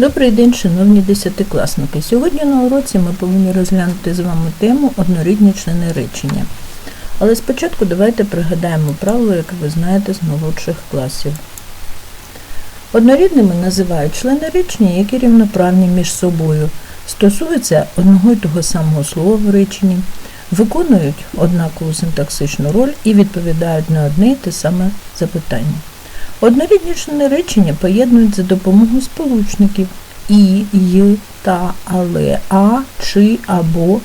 Добрий день, шановні десятикласники. Сьогодні на уроці ми повинні розглянути з вами тему однорідні члени речення. Але спочатку давайте пригадаємо правило, яке ви знаєте з молодших класів. Однорідними називають члени речення, які рівноправні між собою, стосуються одного й того самого слова в реченні, виконують однакову синтаксичну роль і відповідають на одне й те саме запитання. Однорідні члени речення поєднують за допомогою сполучників і, й, та, але, а, чи, або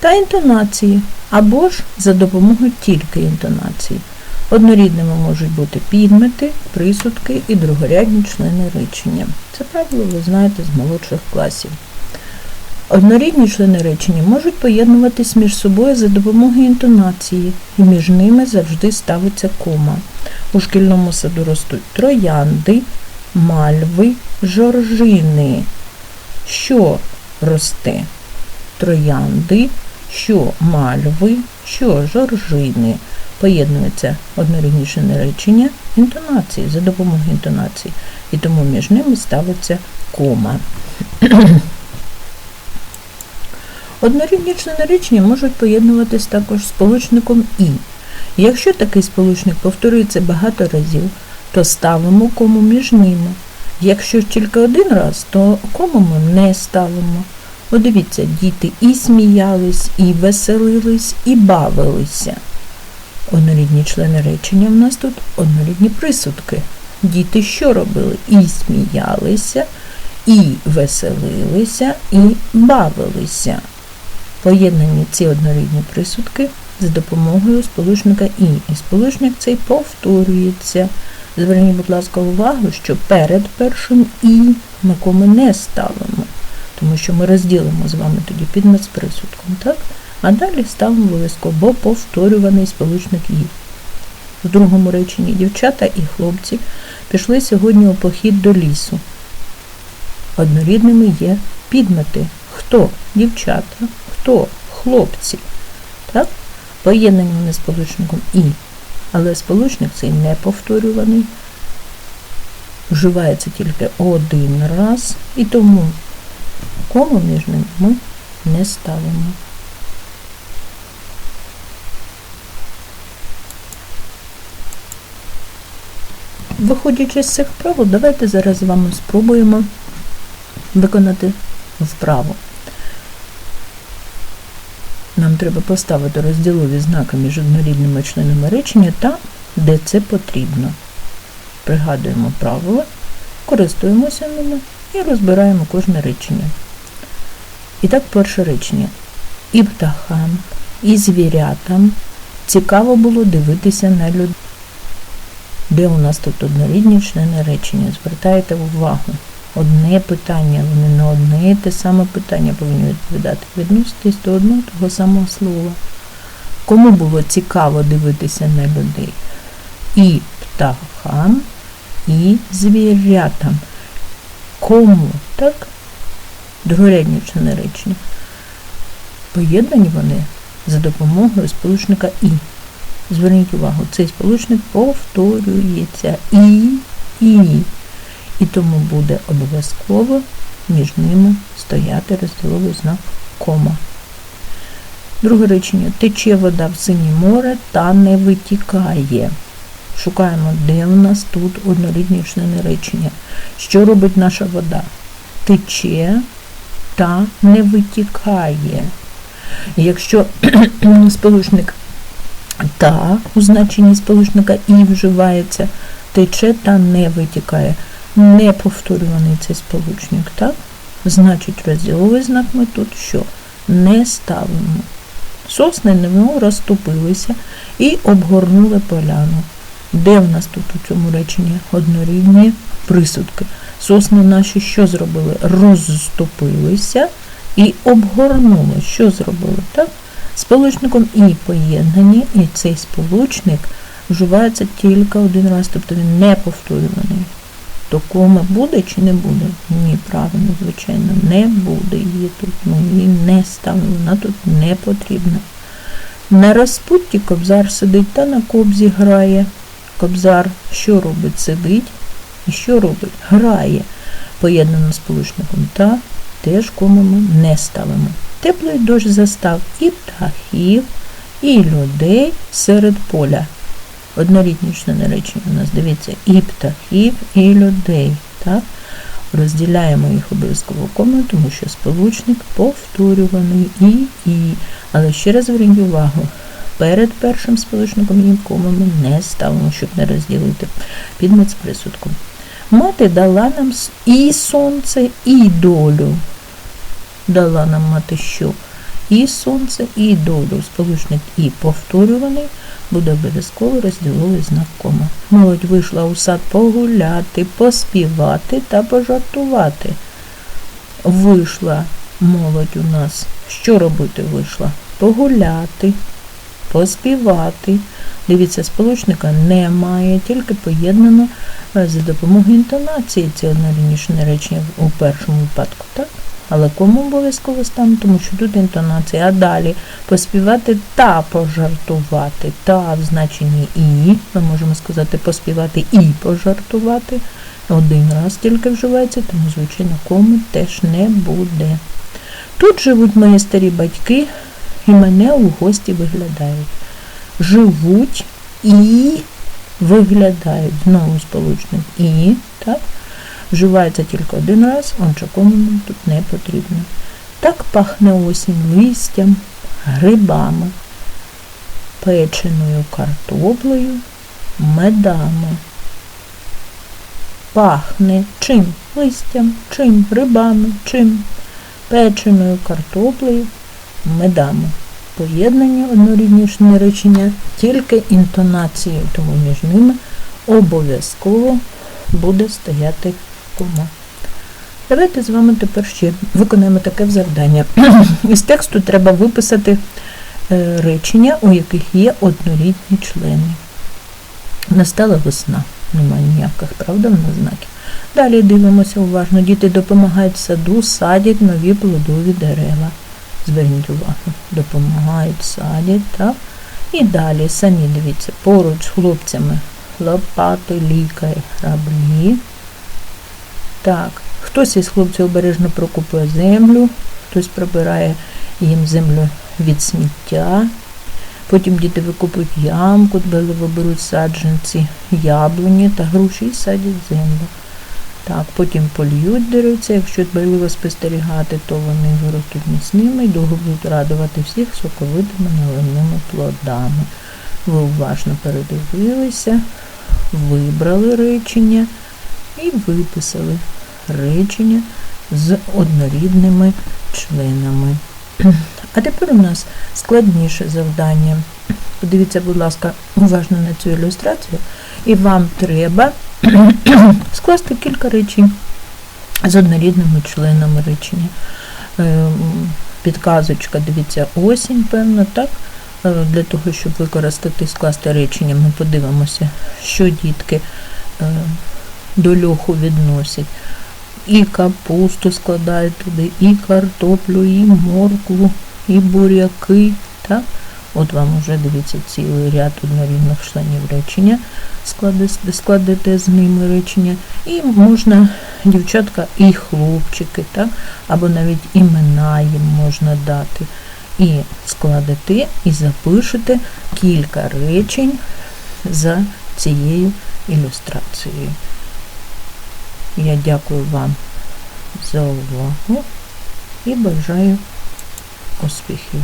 та інтонації, або ж за допомогою тільки інтонації. Однорідними можуть бути підмети, присудки і другорядні члени речення. Це правило ви знаєте з молодших класів. Однорідні члени речення можуть поєднуватись між собою за допомогою інтонації, і між ними завжди ставиться кома. У шкільному саду ростуть троянди, мальви, жоржини. Що росте? Троянди, що мальви, що жоржини. Поєднуються однорідні члени речення інтонації за допомогою інтонації, і тому між ними ставиться кома. Однорідні члени речення можуть поєднуватись також з сполучником і. Якщо такий сполучник повторюється багато разів, то ставимо кому між ними. Якщо тільки один раз, то кому ми не ставимо. От дивіться, діти і сміялись, і веселились, і бавилися. Однорідні члени речення в нас тут однорідні присудки. Діти що робили? І сміялися, і веселилися, і бавилися. Поєднані ці однорідні присудки з допомогою сполучника і. І сполучник цей повторюється. Зверніть, будь ласка, увагу, що перед першим і ми кому не ставимо, тому що ми розділимо з вами тоді підмет з присудком, так? А далі ставимо обов'язково, бо повторюваний сполучник і. В другому реченні дівчата і хлопці пішли сьогодні у похід до лісу. Однорідними є підмети. Хто? Дівчата, хто? Хлопці. Так? Поєднані вони сполучником і. Але сполучник цей не повторюваний, вживається тільки один раз, і тому кому між ними ми не ставимо. Виходячи з цих правил, давайте зараз з вами спробуємо виконати вправу. Нам треба поставити розділові знаки між однорідними членами речення там, де це потрібно. Пригадуємо правила, користуємося ними і розбираємо кожне речення. І так, перше речення. І птахам, і звірятам цікаво було дивитися на людей. Де у нас тут однорідні члени речення? Звертайте увагу. Одне питання, вони на одне і те саме питання повинні відповідати. Відноситись до одного того самого слова. Кому було цікаво дивитися на людей? І птахам, і звірятам. Кому? Так? Другорядні члени речення. Поєднані вони за допомогою сполучника і. Зверніть увагу, цей сполучник повторюється і, і. І тому буде обов'язково між ними стояти розділовий знак кома. Друге речення. Тече вода в синє море та не витікає. Шукаємо, де у нас тут однорідні члени речення. Що робить наша вода? Тече та не витікає. Якщо сполучник та у значенні сполучника і вживається, тече та не витікає не повторюваний цей сполучник, так? Значить, розділовий знак ми тут що? Не ставимо. Сосни немов розступилися і обгорнули поляну. Де в нас тут у цьому реченні однорідні присудки? Сосни наші що зробили? Розступилися і обгорнули. Що зробили? так? Сполучником і поєднані, і цей сполучник вживається тільки один раз, тобто він не повторюваний то кома буде чи не буде? Ні, правильно, звичайно, не буде її тут. Ми її не ставимо, вона тут не потрібна. На розпутті кобзар сидить та на кобзі грає. Кобзар що робить? Сидить і що робить? Грає. поєднано з сполучником та, теж кому ми не ставимо. Теплий дощ застав і птахів, і людей серед поля. Однорідні члени речення у нас, дивіться, і птахів, і людей. Так? Розділяємо їх обов'язково комою, тому що сполучник повторюваний і і. Але ще раз зверніть увагу, перед першим сполучником і кому ми не ставимо, щоб не розділити підмет з присудком. Мати дала нам і сонце, і долю. Дала нам мати що? І сонце, і долю. Сполучник і повторюваний буде обов'язково розділовий знак. Молодь вийшла у сад погуляти, поспівати та пожартувати. Вийшла молодь у нас. Що робити вийшла? Погуляти, поспівати. Дивіться, сполучника немає, тільки поєднано е, за допомогою інтонації ці одноріднішне речення у першому випадку, так? Але кому обов'язково стане, тому що тут інтонація. А далі поспівати та пожартувати. Та в значенні і. Ми можемо сказати поспівати і пожартувати. Один раз тільки вживається, тому, звичайно, кому теж не буде. Тут живуть мої старі батьки і мене у гості виглядають. Живуть і виглядають. Знову сполучник і, так? Вживається тільки один раз, отже, кому тут не потрібно. Так пахне осінь листям, грибами, печеною картоплею, медами. Пахне чим? Листям, чим, грибами, чим, печеною картоплею, медами. Поєднання одноріднішне речення, тільки інтонацією, тому між ними обов'язково буде стояти кома. Давайте з вами тепер ще виконаємо таке завдання. Із тексту треба виписати е, речення, у яких є однорідні члени. Настала весна, немає ніяких, правда, в нас знаків. Далі дивимося уважно. Діти допомагають саду, садять нові плодові дерева. Зверніть увагу, допомагають, садять, так? І далі самі дивіться, поруч з хлопцями лопати, лікар, граблі. Так, хтось із хлопців обережно прокупує землю, хтось прибирає їм землю від сміття. Потім діти викопують ямку, дбайливо беруть саджанці, яблуні та груші і садять землю. Так, потім польють деревця, якщо дбайливо спостерігати, то вони виростуть міцними і довго будуть радувати всіх соковитими наливними плодами. Ви уважно передивилися, вибрали речення і виписали речення з однорідними членами. А тепер у нас складніше завдання. Подивіться, будь ласка, уважно на цю ілюстрацію, і вам треба скласти кілька речень з однорідними членами речення. Ем, Підказочка, дивіться, осінь, певно, так? Е, Для того, щоб використати скласти речення, ми подивимося, що дітки е, до льоху відносять. І капусту складають туди, і картоплю, і моркву, і буряки. Так? От вам вже дивіться цілий ряд однорідних членів речення, складете, складете з ними речення. І можна, дівчатка, і хлопчики, так? або навіть імена їм можна дати. І складете, і запишете кілька речень за цією ілюстрацією. Я дякую вам за увагу і бажаю успіхів.